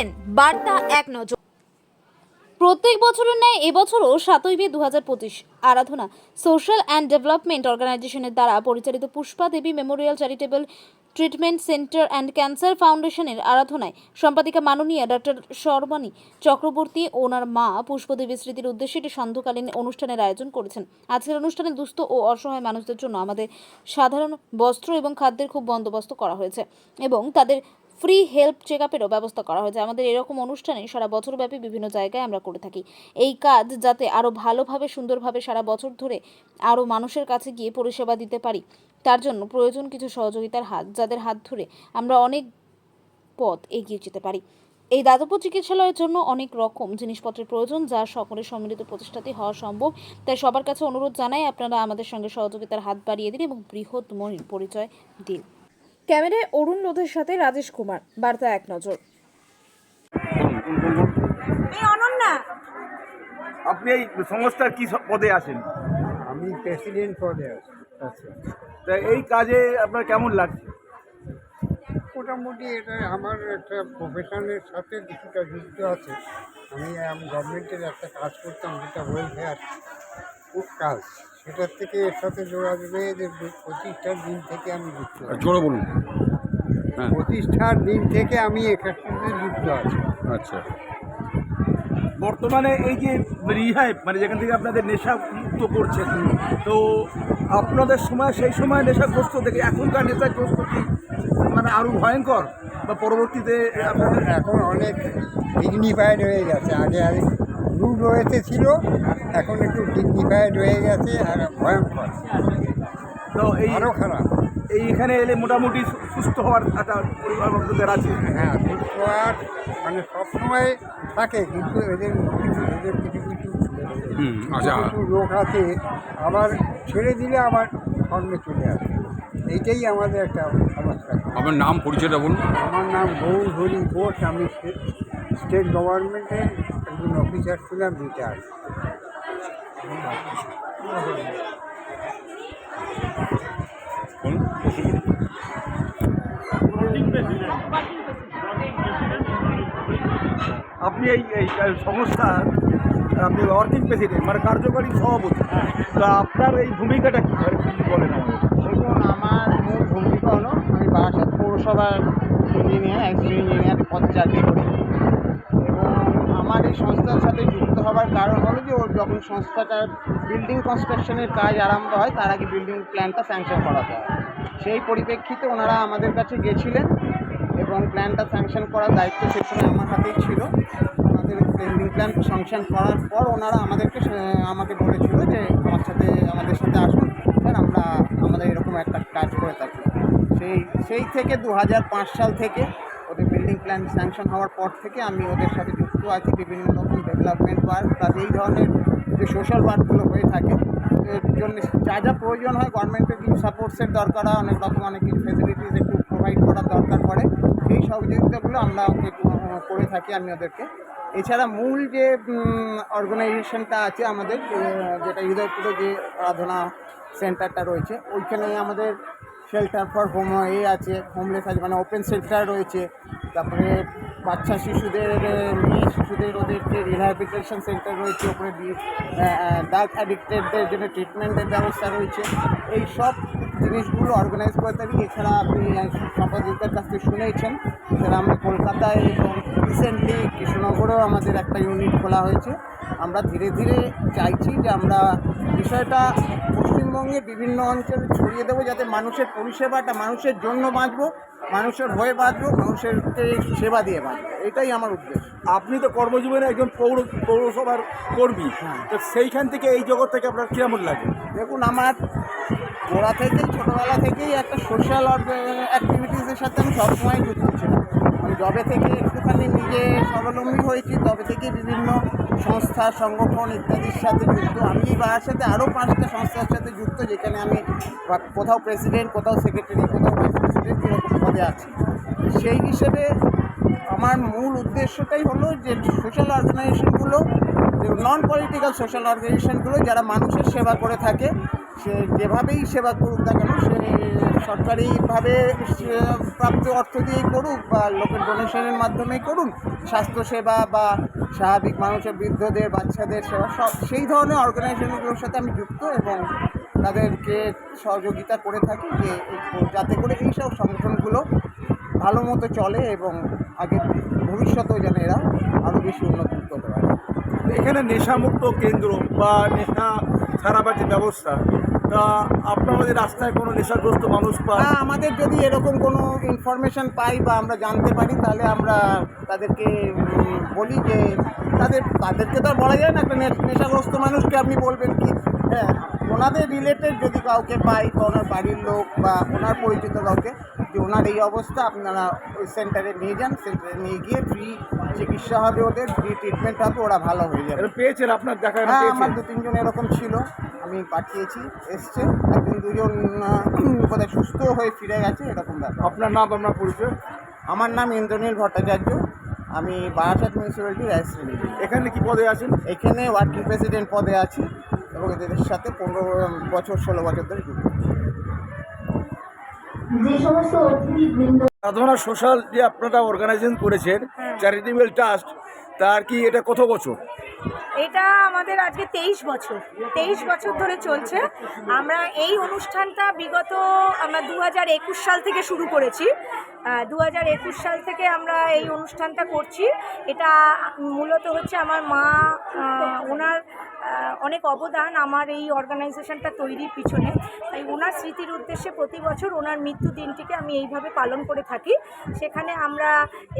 দেখছেন বার্তা এক নজর। প্রত্যেক বছরের ন্যায় এবছরও সাতই মে দু হাজার পঁচিশ আরাধনা সোশ্যাল অ্যান্ড ডেভেলপমেন্ট অর্গানাইজেশনের দ্বারা পরিচালিত Pushpa Devi memorial charitable treatment centre and cancer ফাউন্ডেশনের আরাধনায় সম্পাদিকা মাননীয়া ডক্টর শর্মানী চক্রবর্তী ওনার মা পুষ্পদেবী স্মৃতির উদ্দেশ্যে একটি সান্ধ্যকালীন অনুষ্ঠানের আয়োজন করেছেন। আজকের অনুষ্ঠানে দুস্থ ও অসহায় মানুষদের জন্য আমাদের সাধারণ বস্ত্র এবং খাদ্যের খুব বন্দোবস্ত করা হয়েছে এবং তাদের ফ্রি হেল্প চেক আপেরও ব্যবস্থা করা হয়েছে। আমাদের এরকম অনুষ্ঠানে সারা বছরব্যাপী বিভিন্ন জায়গায় আমরা করে থাকি। এই কাজ যাতে আরও ভালোভাবে, সুন্দরভাবে সারা বছর ধরে আরও মানুষের কাছে গিয়ে পরিষেবা দিতে পারি, তার জন্য প্রয়োজন কিছু সহযোগিতার হাত, যাদের হাত ধরে আমরা অনেক পথ এগিয়ে যেতে পারি। এই দাতব্য চিকিৎসালয়ের জন্য অনেক রকম জিনিসপত্রের প্রয়োজন যা সকলের সম্মিলিত প্রচেষ্টাতে হওয়া সম্ভব। তাই সবার কাছে অনুরোধ জানাই আপনারা আমাদের সঙ্গে সহযোগিতার হাত বাড়িয়ে দিন এবং বৃহৎ মনির পরিচয় দিন। ক্যামেরায় অরুণ লোধের সাথে রাজেশ কুমার। বার্তা এক নজর। অনন্যা। আপনি এই সংস্থার কি পদে আছেন? আমি প্রেসিডেন্ট পদে আছি আচ্ছা তা এই কাজে আপনার কেমন লাগছে? মোটামুটি এটা আমার একটা প্রফেশনের সাথে কিছুটা যুক্ত আছে। আমি আমি গভর্নমেন্টের একটা কাজ করতাম যেটা ওয়েলফেয়ার কাজ। সেটার থেকে এর সাথে যোগাযোগ হয়ে যে প্রতিষ্ঠার দিন থেকে আমি যুক্ত আছি। জোরে বলুন। হ্যাঁ। প্রতিষ্ঠার দিন থেকে আমি এখানে যুক্ত আছি। আচ্ছা। বর্তমানে এই যে রিহাইব মানে যেখান থেকে আপনাদের নেশা মুক্ত করছে তো আপনাদের সময় সেই সময় নেশাগ্রস্ত থেকে এখনকার নেশাগ্রস্ত কি মানে আরও ভয়ঙ্কর? বা পরবর্তীতে আপনাদের এখন অনেক ডিগনিফাইড হয়ে গেছে। আগে আগে রুড হয়েছে ছিল এখন একটু ডিগনিফাইড হয়ে গেছে আর ভয়ঙ্কর। তো এই আরও খারাপ। এই এখানে এলে মোটামুটি সুস্থ হওয়ার একটা পরিবার আপনাদের আছে? হ্যাঁ সুস্থ আর মানে সবসময় থাকে কিন্তু এদের কিছু এদের কিছু কিছু আচ্ছা। কিছু লোক আছে আবার ছেড়ে দিলে আবার সঙ্গে চলে আসে। এইটাই আমাদের একটা সমস্যা। আমার নাম পরিচয়টা বলুন। আমার নাম গৌর হরি ঘোষ আমি স্টে- স্টেট গভর্নমেন্টের একজন অফিসার ছিলাম করুন। আপনি এই এই সংস্থার আপনি ওয়ার্কিং প্রেসিডেন্ট মানে কার্যকরী সভাপতি। তো আপনার এই ভূমিকাটা কী? মানে কি বলেন দেখুন আমার মূল ভূমিকা হলো আমি বারাসাত পৌরসভার ইঞ্জিনিয়ার অ্যাক্সিডেন্ট ইঞ্জিনিয়ার করি এবং আমার এই সংস্থার সাথে যুক্ত হওয়ার কারণ হলো যে ওর যখন সংস্থাটার বিল্ডিং কনস্ট্রাকশনের কাজ আরম্ভ হয়, তার আগে বিল্ডিং প্ল্যানটা স্যাংশন করাতে হয়। সেই পরিপ্রেক্ষিতে ওনারা আমাদের কাছে গেছিলেন এবং প্ল্যানটা স্যাংশন করার দায়িত্ব সেই সময় আমার হাতেই ছিল। আমাদের বিল্ডিং প্ল্যান স্যাংশন করার পর ওনারা আমাদেরকে আমাকে বলেছিল যে, আমার সাথে, আমাদের সাথে আসুন। স্যার, আমরা, আমাদের এরকম একটা কাজ করে থাকি। সেই সেই থেকে দু সাল থেকে ওদের বিল্ডিং প্ল্যান স্যাংশন হওয়ার পর থেকে আমি ওদের সাথে যুক্ত আছে, বিভিন্ন রকম ডেভেলপমেন্ট ওয়ার্ক প্লাস এই ধরনের যে সোশ্যাল ওয়ার্কগুলো হয়ে থাকে, এর জন্য যা যা প্রয়োজন হয় গভর্নমেন্টের কিছু সাপোর্টসের দরকার হয়, অনেক রকম অনেক কিছু ফেসিলিটিস একটু প্রোভাইড করার দরকার পড়ে। সেই সহযোগিতাগুলো আমরা ওকে করে থাকি আমি ওদেরকে। এছাড়া মূল যে অর্গানাইজেশনটা আছে আমাদের যেটা হৃদয়পুরে যে আরাধনা সেন্টারটা রয়েছে, ওইখানে আমাদের শেল্টার ফর হোম এ আছে হোমলেস আছে মানে ওপেন সেন্টার রয়েছে। তারপরে বাচ্চা শিশুদের মেয়ে শিশুদের ওদের যে রিহ্যাবিলিটেশন সেন্টার রয়েছে ওপরে ডার্ক অ্যাডিক্টেডদের জন্য ট্রিটমেন্টের ব্যবস্থা রয়েছে। এই সব জিনিসগুলো অর্গানাইজ করে থাকি। এছাড়া আপনি সম্পাদিকার কাছ থেকে শুনেছেন এছাড়া আমরা কলকাতায় এবং রিসেন্টলি কৃষ্ণনগরেও আমাদের একটা ইউনিট খোলা হয়েছে। আমরা ধীরে ধীরে চাইছি যে আমরা বিষয়টা পশ্চিমবঙ্গে বিভিন্ন অঞ্চলে ছড়িয়ে দেবো যাতে মানুষের পরিষেবাটা, মানুষের জন্য বাঁচবো। মানুষের হয়ে বাঁচবো মানুষেরকে সেবা দিয়ে বাঁচবো। এটাই আমার উদ্দেশ্য। আপনি তো কর্মজীবনে একজন পৌর পৌরসভার কর্মী। তো সেইখান থেকে এই জগৎ থেকে আপনার কেমন লাগে? দেখুন আমার গোড়া থেকেই ছোটোবেলা থেকেই একটা সোশ্যাল অ্যাক্টিভিটিসের সাথে আমি সবসময় যুক্ত ছিলাম। মানে যবে থেকে একটুখানি নিজে স্বাবলম্বী হয়েছি তবে থেকে বিভিন্ন সংস্থা সংগঠন ইত্যাদির সাথে যুক্ত। আমি এবার সাথে আরও পাঁচটা সংস্থার সাথে যুক্ত যেখানে আমি কোথাও প্রেসিডেন্ট কোথাও সেক্রেটারি কোথাও ভাইস প্রেসিডেন্ট পদে আছি। সেই হিসেবে আমার মূল উদ্দেশ্যটাই হলো যে সোশ্যাল অর্গানাইজেশনগুলো নন পলিটিক্যাল সোশ্যাল অর্গানাইজেশনগুলো যারা মানুষের সেবা করে থাকে, সে যেভাবেই সেবা করুক না কেন, সে সরকারিভাবে প্রাপ্ত অর্থ দিয়েই করুক বা লোকের ডোনেশনের মাধ্যমেই করুন, স্বাস্থ্যসেবা বা স্বাভাবিক মানুষের বৃদ্ধদের, বাচ্চাদের সেবা, সব সেই ধরনের অর্গানাইজেশনগুলোর সাথে আমি যুক্ত এবং তাদেরকে সহযোগিতা করে থাকি যে যাতে করে এইসব সংগঠনগুলো ভালো মতো চলে এবং আগে ভবিষ্যতেও যেন এরা আরও বেশি উন্নতি করতে পারে। এখানে নেশামুক্ত কেন্দ্র বা নেশা ছাড়াবার যে ব্যবস্থা তা আপনারা যে রাস্তায় কোনো নেশাগ্রস্ত মানুষ পায় হ্যাঁ আমাদের যদি এরকম কোনো ইনফরমেশন পাই বা আমরা জানতে পারি তাহলে আমরা তাদেরকে বলি যে তাদের তাদেরকে তো আর বলা যায় না একটা নেশাগ্রস্ত মানুষকে আপনি বলবেন কি হ্যাঁ ওনাদের রিলেটেড যদি কাউকে পাই বা ওনার বাড়ির লোক বা ওনার পরিচিত কাউকে যে ওনার এই অবস্থা আপনারা ওই সেন্টারে নিয়ে যান সেন্টারে নিয়ে গিয়ে ফ্রি চিকিৎসা হবে ওদের ফ্রি ট্রিটমেন্ট হবে ওরা ভালো হয়ে যাবে। পেয়েছেন আপনার দেখা হ্যাঁ আমার দু তিনজন এরকম ছিল আমি পাঠিয়েছি এসছে একজন দুজন বোধহয় সুস্থ হয়ে ফিরে গেছে এরকম ব্যাপার। আপনার নাম আপনার পরিচয়? আমার নাম ইন্দ্রনীল ভট্টাচার্য আমি বারাসাত মিউনিসিপ্যালিটির ইঞ্জিনিয়ার। এখানে কি পদে আছেন? এখানে ওয়ার্কিং প্রেসিডেন্ট পদে আছি। এবং এদের সাথে পনেরো বছর ষোলো বছর ধরে যুক্ত। যে সমস্ত সাধনা সোশ্যাল যে আপনারা অর্গানাইজেশন করেছেন চ্যারিটেবল ট্রাস্ট তার কি এটা কত বছর? এটা আমাদের আজকে তেইশ বছর। তেইশ বছর ধরে চলছে। আমরা এই অনুষ্ঠানটা বিগত আমরা দু হাজার একুশ সাল থেকে শুরু করেছি। দু হাজার একুশ সাল থেকে আমরা এই অনুষ্ঠানটা করছি। এটা মূলত হচ্ছে আমার মা ওনার অনেক অবদান আমার এই অর্গানাইজেশনটা তৈরির পিছনে। তাই ওনার স্মৃতির উদ্দেশ্যে প্রতি বছর ওনার মৃত্যু দিনটিকে আমি এইভাবে পালন করে থাকি। সেখানে আমরা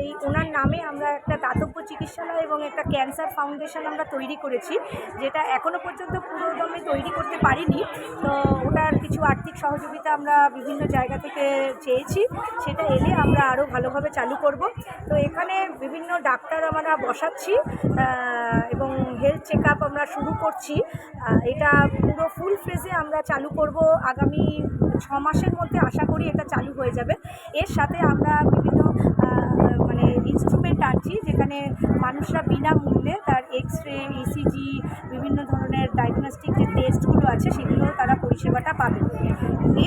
এই ওনার নামে আমরা একটা দাতব্য চিকিৎসালয় এবং একটা ক্যান্সার ফাউন্ডেশন আমরা তৈরি করেছি, যেটা এখনও পর্যন্ত পুরোদমে তৈরি করতে পারিনি। তো ওটার কিছু আর্থিক সহযোগিতা আমরা বিভিন্ন জায়গা থেকে চেয়েছি। সেটা এলে আমরা আরও ভালোভাবে চালু করব। তো এখানে বিভিন্ন ডাক্তার আমরা বসাচ্ছি এবং হেলথ চেক আমরা শুরু করছি। এটা পুরো ফুল ফ্রেজে আমরা চালু করব আগামী ছ মাসের মধ্যে আশা করি এটা চালু হয়ে যাবে। এর সাথে আমরা বিভিন্ন মানে ইনস্ট্রুমেন্ট আনছি যেখানে মানুষরা বিনামূল্যে তার এক্স রে ইসিজি বিভিন্ন ধরনের ডায়াগনস্টিক যে টেস্টগুলো আছে সেগুলো তারা পরিষেবাটা পাবে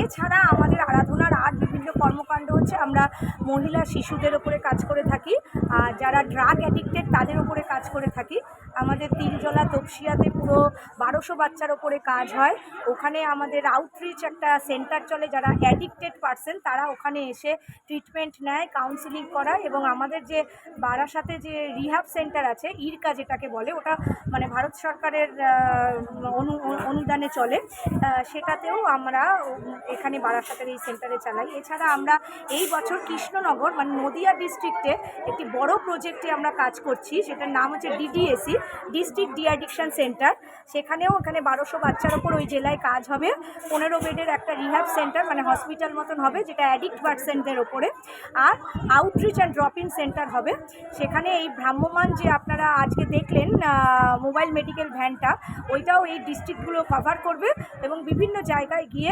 এছাড়া আমাদের আরাধনার আর বিভিন্ন কর্মকাণ্ড হচ্ছে আমরা মহিলা শিশুদের ওপরে কাজ করে থাকি। আর যারা ড্রাগ অ্যাডিক্টেড তাদের ওপরে কাজ করে থাকি। আমাদের তিনজলা তপসিয়াতে পুরো বারোশো বাচ্চার ওপরে কাজ হয়। ওখানে আমাদের আউটরিচ একটা সেন্টার চলে যারা অ্যাডিক্টেড পার্সন তারা ওখানে এসে ট্রিটমেন্ট নেয় কাউন্সিলিং করায় এবং আমাদের যে বারাসাতে যে রিহাব সেন্টার আছে, ইরকা যেটাকে বলে, ওটা মানে ভারত সরকারের অনু, অনুদানে চলে। সেটাতেও আমরা এখানে বারাসাতের এই সেন্টারে চালাই। এছাড়া আমরা এই বছর কৃষ্ণনগর মানে নদিয়া ডিস্ট্রিক্টে একটি বড় প্রজেক্টে আমরা কাজ করছি, সেটার নাম হচ্ছে DDAC, district de addiction centre. সেখানেও ওখানে বারোশো বাচ্চার ওপর ওই জেলায় কাজ হবে। পনেরো বেডের একটা রিহ্যাব সেন্টার মানে হসপিটাল মতন হবে, যেটা অ্যাডিক্ট পার্সেন্টদের ওপরে। আর outreach and drop in centre হবে। সেখানে এই ভ্রাম্যমান যে আপনারা আজকে দেখলেন মোবাইল মেডিকেল ভ্যানটা ওইটাও এই ডিস্ট্রিক্টগুলো কভার করবে এবং বিভিন্ন জায়গায় গিয়ে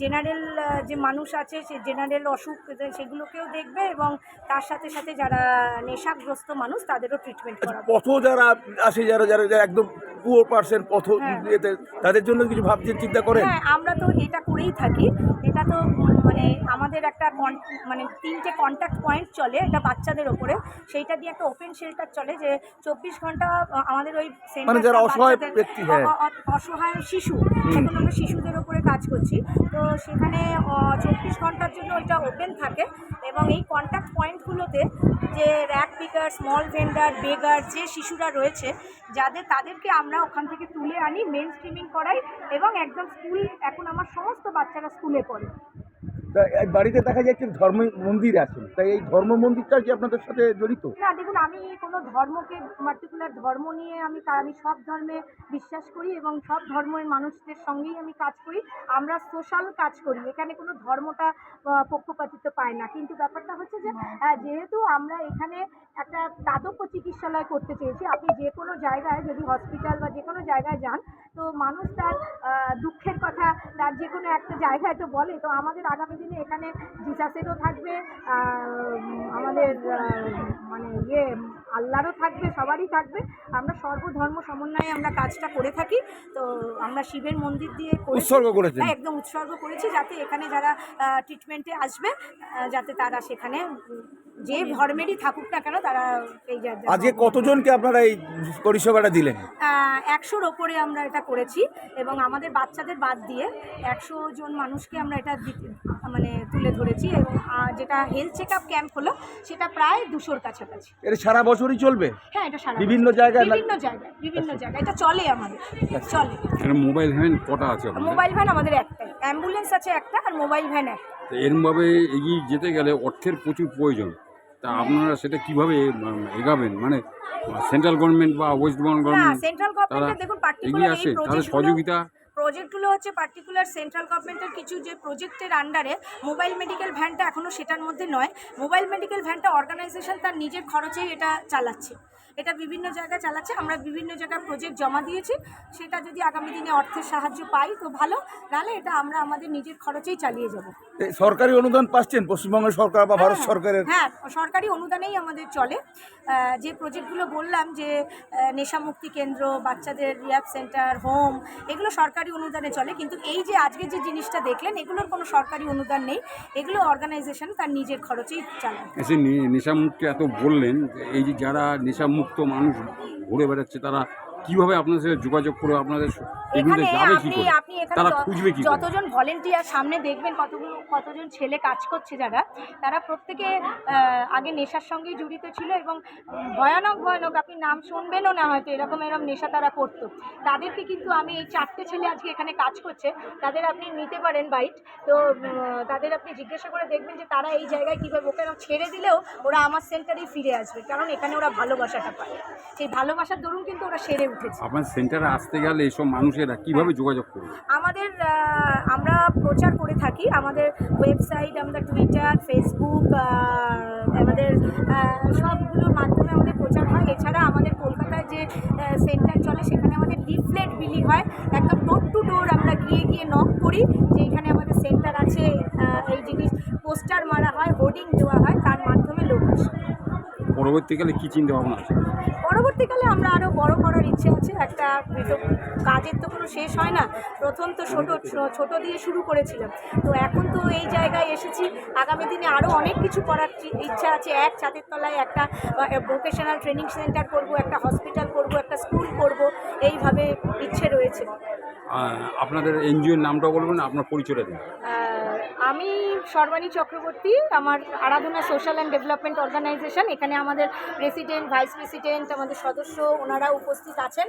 জেনারেল যে মানুষ আছে, সে জেনারেল অসুখ, সেগুলোকেও দেখবে এবং তার সাথে সাথে যারা নেশাগ্রস্ত মানুষ, তাদেরও ট্রিটমেন্ট করাবে। পথ যারা আসে যারা যারা একদম পুয়ার পার্সেন্ট পথ হ্যাঁ। ইয়েতে, তাদের জন্য কিছু ভাবছেন চিন্তা করেন? হ্যাঁ আমরা তো এটা করেই থাকি। এটা তো মানে আমাদের একটা মানে তিনটে কন্ট্যাক্ট পয়েন্ট চলে এটা বাচ্চাদের ওপরে। সেইটা দিয়ে একটা ওপেন শেল্টার চলে যে চব্বিশ ঘণ্টা আমাদের ওই মানে যারা অসহায় ব্যক্তি, হ্যাঁ। অসহায় শিশু। এখন আমরা শিশুদের ওপরে কাজ করছি। তো সেখানে চব্বিশ ঘণ্টার জন্য ওইটা ওপেন থাকে। এবং এই কন্ট্যাক্ট পয়েন্টগুলোতে যে rag picker small vendor beggar যে শিশুরা রয়েছে, যাদের, তাদেরকে আমরা ওখান থেকে তুলে আনি মেন স্ট্রিমিং করাই এবং একদম স্কুল এখন আমার সমস্ত বাচ্চারা স্কুলে পড়ে। তা বাড়িতে দেখা যাচ্ছে ধর্ম মন্দির আছে। তাই এই ধর্ম মন্দিরটা কি আপনাদের সাথে জড়িত? না, দেখুন, আমি কোনো ধর্মকে পার্টিকুলার ধর্ম নিয়ে আমি আমি সব ধর্মে বিশ্বাস করি এবং সব ধর্মের মানুষদের সঙ্গেই আমি কাজ করি। আমরা সোশ্যাল কাজ করি, এখানে কোনো ধর্মটা পক্ষপাতিত্ব পায় না। কিন্তু ব্যাপারটা হচ্ছে যে যেহেতু আমরা এখানে একটা দাতব্য চিকিৎসালয় করতে চেয়েছি, আপনি যে কোনো জায়গায় যদি হসপিটাল বা যে কোনো জায়গায় যান, তো মানুষ তার দুঃখের কথা, তার যে কোনো একটা জায়গায় তো বলে, তো আমাদের আগামী দিনে এখানে জিসাসেরও থাকবে আমাদের মানে ইয়ে আল্লাহরও থাকবে সবারই থাকবে। আমরা সর্বধর্ম সমন্বয়ে আমরা কাজটা করে থাকি। তো আমরা শিবের মন্দির দিয়ে উৎসর্গ করেছি হ্যাঁ একদম উৎসর্গ করেছি যাতে এখানে যারা ট্রিটমেন্টে আসবে যাতে তারা সেখানে যে ধর্মেরই থাকুক না কেন তারা এই আজকে কতজনকে আপনারা এই পরিষেবাটা দিলেন? একশোর ওপরে আমরা এটা করেছি এবং আমাদের বাচ্চাদের বাদ দিয়ে একশো জন মানুষকে আমরা এটা মানে তুলে ধরেছি এবং যেটা হেলথ চেক আপ ক্যাম্প হলো সেটা প্রায় দুশোর কাছাকাছি। এটা সারা বছরই চলবে? হ্যাঁ এটা সারা বিভিন্ন জায়গায় বিভিন্ন জায়গায় বিভিন্ন জায়গায়। এটা চলে আমাদের চলে। মোবাইল ভ্যান কটা আছে মোবাইল ভ্যান আমাদের একটাই। অ্যাম্বুলেন্স আছে একটা আর মোবাইল ভ্যান একটা। এরমভাবে এগিয়ে যেতে গেলে অর্থের প্রচুর প্রয়োজন। তা আপনারা সেটা কীভাবে এগাবেন? মানে সেন্ট্রাল গভর্নমেন্ট বা ওয়েস্ট বেঙ্গল গভর্নমেন্ট সেন্ট্রাল তারা এগিয়ে আসে? এই তাদের সহযোগিতা প্রজেক্টগুলো হচ্ছে পার্টিকুলার সেন্ট্রাল গভর্নমেন্টের কিছু যে প্রজেক্টের আন্ডারে মোবাইল মেডিকেল ভ্যানটা এখনও সেটার মধ্যে নয়। মোবাইল মেডিকেল ভ্যানটা অর্গানাইজেশন তার নিজের খরচেই এটা চালাচ্ছে। এটা বিভিন্ন জায়গায় চালাচ্ছে আমরা বিভিন্ন জায়গায় প্রজেক্ট জমা দিয়েছি। সেটা যদি আগামী দিনে অর্থের সাহায্য পাই তো ভালো নাহলে এটা আমরা আমাদের নিজের খরচেই চালিয়ে যাব। সরকারি অনুদান পাচ্ছেন পশ্চিমবঙ্গ সরকার বা ভারত হ্যাঁ, সরকারের? হ্যাঁ সরকারি অনুদানেই আমাদের চলে। যে প্রজেক্টগুলো বললাম যে নেশামুক্তি কেন্দ্র বাচ্চাদের রিয়াব সেন্টার হোম এগুলো সরকারি অনুদানে চলে, কিন্তু এই যে আজকে যে জিনিসটা দেখলেন, এগুলোর কোনো সরকারি অনুদান নেই। এগুলো অর্গানাইজেশন তার নিজের খরচেই চালায়। নেশামুক্তি এত বললেন এই যে যারা নেশামুক্ত মানুষ ঘুরে বেড়াচ্ছে, তারা কীভাবে আপনাদের সাথে যোগাযোগ করে আপনাদের এগুলোতে এখানে যাবে কি আপনি করে? আপনি এখানে তারা খুঁজবে কি যতজন ভলেন্টিয়ার সামনে দেখবেন কতগুলো কতজন ছেলে কাজ করছে যারা তারা প্রত্যেকে আগে নেশার সঙ্গেই জড়িত ছিল এবং ভয়ানক ভয়ানক আপনি নাম শুনবেনও না হয়তো এরকম এরকম নেশা তারা করতো। তাদেরকে কিন্তু আমি এই চারটে ছেলে আজকে এখানে কাজ করছে তাদের আপনি নিতে পারেন বাইট তো তাদের আপনি জিজ্ঞাসা করে দেখবেন যে তারা এই জায়গায় কীভাবে ওকে ছেড়ে দিলেও ওরা আমার সেন্টারেই ফিরে আসবে কারণ এখানে ওরা ভালোবাসাটা পায়। সেই ভালোবাসার দরুন কিন্তু ওরা সেরে উঠেছে। আপনার সেন্টারে আসতে গেলে এসব মানুষেরা কীভাবে যোগাযোগ করবে? আমাদের আমরা প্রচার করে থাকি। আমাদের ওয়েবসাইট আমাদের টুইটার ফেসবুক আমাদের সবগুলোর মাধ্যমে আমাদের প্রচার হয়। এছাড়া আমাদের কলকাতায় যে সেন্টার চলে সেখানে আমাদের লিফলেট বিলি হয়। একদম ডোর টু ডোর আমরা গিয়ে গিয়ে নক করি যে এখানে আমাদের সেন্টার আছে। এই জিনিস পোস্টার মারা হয় হোর্ডিং দেওয়া হয় তার মাধ্যমে লোক আসে। পরবর্তীকালে কি চিন্তা ভাবনা আছে? পরবর্তীকালে আমরা আরও বড় করার ইচ্ছে আছে একটা কাজের তো কোনো শেষ হয় না। প্রথম তো ছোট ছোট দিয়ে শুরু করেছিলাম। তো এখন তো এই জায়গায় এসেছি। আগামী দিনে আরও অনেক কিছু করার ইচ্ছা আছে। এক ছাদের তলায় একটা ভোকেশনাল ট্রেনিং সেন্টার করব একটা হসপিটাল করব একটা স্কুল করব। এইভাবে ইচ্ছে রয়েছে। আপনাদের এনজিওর নামটা বলবেন আপনার পরিচয়টা দিন। আমি সর্বাণী চক্রবর্তী আমার Aradhana social and development organisation এখানে আমাদের প্রেসিডেন্ট ভাইস প্রেসিডেন্ট আমাদের সদস্য ওনারা উপস্থিত আছেন।